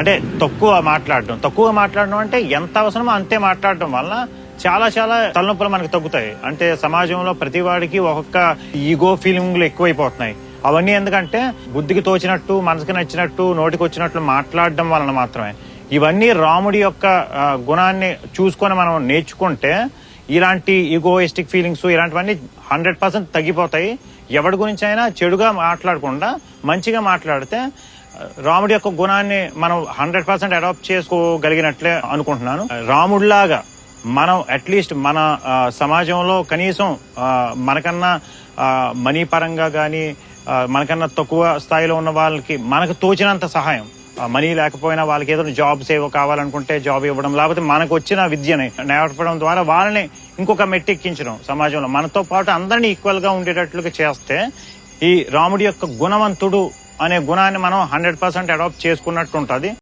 అంటే తక్కువ మాట్లాడడం. తక్కువ మాట్లాడడం అంటే ఎంత అవసరమో అంతే మాట్లాడడం వల్ల చాలా చాలా తలనొప్పులు మనకు తగ్గుతాయి. అంటే సమాజంలో ప్రతి వాడికి ఒక్కొక్క ఈగో ఫీలింగ్లు ఎక్కువైపోతున్నాయి. అవన్నీ ఎందుకంటే బుద్ధికి తోచినట్టు మనసుకి నచ్చినట్టు నోటికి వచ్చినట్లు మాట్లాడడం వలన మాత్రమే. ఇవన్నీ రాముడి యొక్క గుణాన్ని చూసుకొని మనం నేర్చుకుంటే ఇలాంటి ఈగోయిస్టిక్ ఫీలింగ్స్ ఇలాంటివన్నీ హండ్రెడ్ పర్సెంట్ తగ్గిపోతాయి. ఎవరి గురించి అయినా చెడుగా మాట్లాడకుండా మంచిగా మాట్లాడితే రాముడి యొక్క గుణాన్ని మనం హండ్రెడ్ పర్సెంట్ అడాప్ట్ చేసుకోగలిగినట్లే అనుకుంటున్నాను. రాముడిలాగా మనం అట్లీస్ట్ మన సమాజంలో కనీసం మనకన్నా మనీ పరంగా కానీ మనకన్నా తక్కువ స్థాయిలో ఉన్న వాళ్ళకి మనకు తోచినంత సహాయం. మనీ లేకపోయినా వాళ్ళకి ఏదైనా జాబ్స్ ఏవో కావాలనుకుంటే జాబ్ ఇవ్వడం లేకపోతే మనకు వచ్చిన విద్యని నేర్పడం ద్వారా వాళ్ళని ఇంకొక మెట్టెక్కించడం సమాజంలో. మనతో పాటు అందరినీ ఈక్వల్గా ఉండేటట్లుగా చేస్తే ఈ రాముడి యొక్క గుణవంతుడు అనే గుణాన్ని మనం హండ్రెడ్ పర్సెంట్ అడాప్ట్ చేసుకున్నట్టు ఉంటుంది